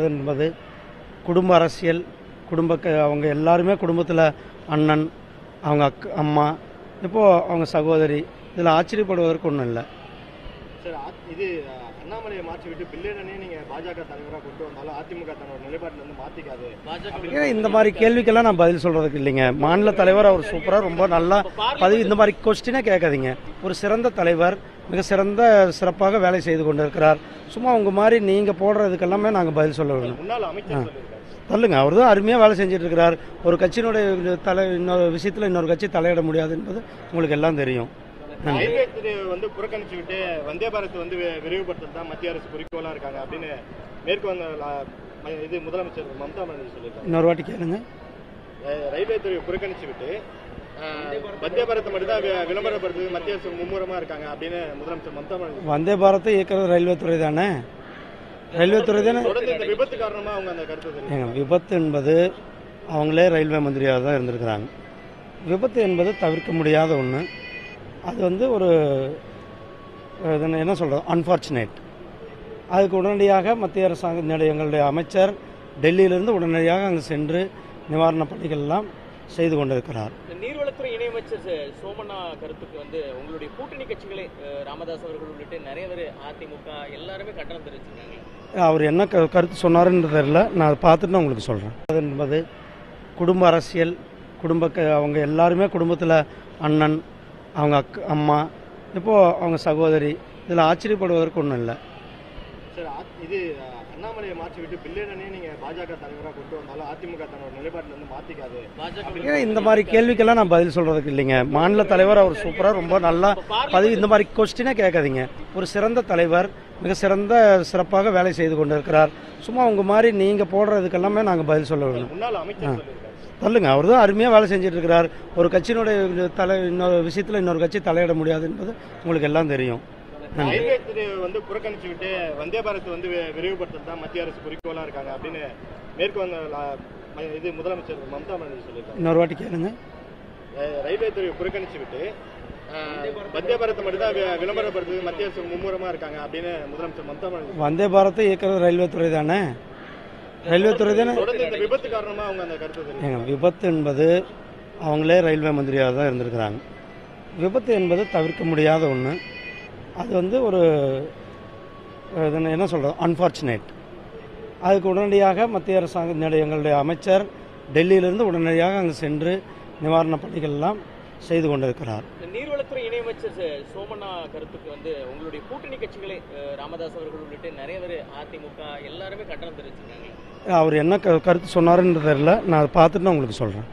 என்பது குடும்ப அரசியல் குடும்ப அவங்க எல்லாருமே குடும்பத்தில் அண்ணன் அவங்க அக் அம்மா இப்போது அவங்க சகோதரி இதில் ஆச்சரியப்படுவதற்கு ஒன்றும் இல்லை. சார் இது அண்ணாமலையை மாற்றி விட்டு பில்லேனே நீங்க பாஜக தலைவராக கொண்டு வந்தாலும் அதிமுக தன்னோட நிலைப்பாட்டில் வந்து மாத்திக்காது. ஏன்னா இந்த மாதிரி கேள்விக்கெல்லாம் நான் பதில் சொல்கிறதுக்கு இல்லைங்க. மாநில தலைவர் அவர் சூப்பராக ரொம்ப நல்லா பதவி இந்த மாதிரி கொஸ்டினே கேட்காதீங்க. ஒரு சிறந்த தலைவர் மிக சிறந்த சிறப்பாக வேலை செய்து கொண்டிருக்கிறார். சும்மா உங்கள் மாதிரி நீங்கள் போடுறதுக்கெல்லாமே நாங்கள் பதில் சொல்ல வேணும். சொல்லுங்க அவர் தான் அருமையாக வேலை செஞ்சுட்டு இருக்கிறார் ஒரு கட்சியினுடைய தலை இன்னொரு விஷயத்தில் இன்னொரு கட்சி தலையிட முடியாது என்பது உங்களுக்கு எல்லாம் தெரியும். ரயில்வே துறை வந்து புறக்கணிச்சு விட்டு வந்தே பாரத் வந்து விரிவுபடுத்துறது தான் மத்திய அரசு குறிக்கோளா இருக்காங்க அப்படின்னு மேற்கு வங்க இது முதலமைச்சர் மம்தா பானர்ஜி சொல்லியிருக்காங்க. இன்னொரு வாட்டி கேளுங்க. ரயில்வே துறையை புறக்கணிச்சு விட்டு அஹ், வந்தே பாரத் மட்டும் தான் விளம்பரப்படுத்துறது மத்திய அரசு மும்முரமா இருக்காங்க அப்படின்னு முதலமைச்சர் மம்தா பானர்ஜி வந்தே பாரத்தை இயக்கிறது ரயில்வே துறை தானே? ரயில்வே துறை தானே? விபத்து காரணமா அவங்க அந்த கருத்தை விபத்து என்பது அவங்களே ரயில்வே மந்திரியாக தான் இருந்திருக்கிறாங்க. விபத்து என்பது தவிர்க்க முடியாத ஒன்று அது வந்து ஒரு என்ன சொல்கிறது அன்ஃபார்ச்சுனேட் அதுக்கு உடனடியாக மத்திய அரசாங்க எங்களுடைய அமைச்சர் டெல்லியிலிருந்து உடனடியாக அங்கு சென்று நிவாரணப் பணிகள் எல்லாம் செய்து கொண்டிருக்கிறார். நீர்வளத்துறை இணையமைச்சர் சோமண்ணா கருத்துக்கு வந்து உங்களுடைய கூட்டணி கட்சிகளே ராமதாஸ் அவர்கள் உள்ளிட்ட நிறைய பேர் அதிமுக எல்லாருமே கண்டனம் தெரிவிச்சிருக்காங்க. அவர் என்ன க கருத்து சொன்னாருன்னு தெரியல. நான் அதை பார்த்துட்டு நான் உங்களுக்கு சொல்கிறேன் அது என்பது குடும்ப அரசியல் குடும்ப அவங்க எல்லாருமே குடும்பத்தில் அண்ணன் அவங்க அக் அம்மா இப்போது அவங்க சகோதரி இதில் ஆச்சரியப்படுவதற்கு ஒன்றும் இல்லை. சார் இது அண்ணாமலையை மாற்றி விட்டு பில்லேனே நீங்க பாஜக தலைவராக கொண்டு வந்தாலும் அதிமுக தன்னோட நிலைப்பாட்டில் வந்து மாத்திக்காது. பாஜக ஏன்னா இந்த மாதிரி கேள்விக்கெல்லாம் நான் பதில் சொல்கிறதுக்கு இல்லைங்க. மாநில தலைவர் அவர் சூப்பராக ரொம்ப நல்லா பதவி இந்த மாதிரி கொஸ்டினே கேட்காதீங்க. ஒரு சிறந்த தலைவர் மிக சிறந்த சிறப்பாக வேலை செய்து கொண்டிருக்கிறார். சும்மா உங்கள் மாதிரி நீங்கள் போடுறதுக்கெல்லாமே நாங்கள் பதில் சொல்ல வேணும். சொல்லுங்க அவர் தான் அருமையாக வேலை செஞ்சுட்டு இருக்கிறார் ஒரு கட்சியினுடைய தலை இன்னொரு விஷயத்தில் இன்னொரு கட்சி தலையிட முடியாது என்பது உங்களுக்கு எல்லாம் தெரியும். ரயில்வே வந்து புறக்கணிச்சு விட்டு வந்தே பாரத் வந்து விரிவுபடுத்துறது தான் மத்திய அரசு குறிக்கோளா இருக்காங்க அப்படின்னு மேற்கு வங்க இது முதலமைச்சர் மம்தா பானர்ஜி சொல்லியிருக்காங்க இன்னொரு வாட்டி கேளுங்க. ரயில்வே துறையை புறக்கணிச்சு விட்டு வந்தே பாரத் மட்டும் தான் விளம்பரப்படுத்துறது மத்திய அரசு மும்முரமா இருக்காங்க அப்படின்னு முதலமைச்சர் மம்தா பானர்ஜி. வந்தே பாரத்தை இயக்கிறது ரயில்வே துறை தானே? ரயில்வே துறை தானே? விபத்து. ஏங்க என்பது அவங்களே ரயில்வே மந்திரியாக தான் இருந்திருக்கிறாங்க. விபத்து என்பது தவிர்க்க முடியாத ஒன்று அது வந்து ஒரு என்ன சொல்கிறது அன்ஃபார்ச்சுனேட் அதுக்கு உடனடியாக மத்திய அரசாங்க எங்களுடைய அமைச்சர் டெல்லியிலிருந்து உடனடியாக அங்கு சென்று நிவாரணப் பணிகள் எல்லாம் செய்து கொண்டிருக்கிறார். இந்த நீர்வளத்துறை இணையமைச்சர் சோமண்ணா கருத்துக்கு வந்து உங்களுடைய கூட்டணி கட்சிகளே ராமதாஸ் அவர்கள் உள்ளிட்ட நிறைய பேர் அதிமுக எல்லாருமே கண்டனம் தெரிவிச்சிருக்காங்க. அவர் என்ன கருத்து சொன்னாருன்னு தெரியல. நான் பார்த்துட்டு நான் உங்களுக்கு சொல்கிறேன்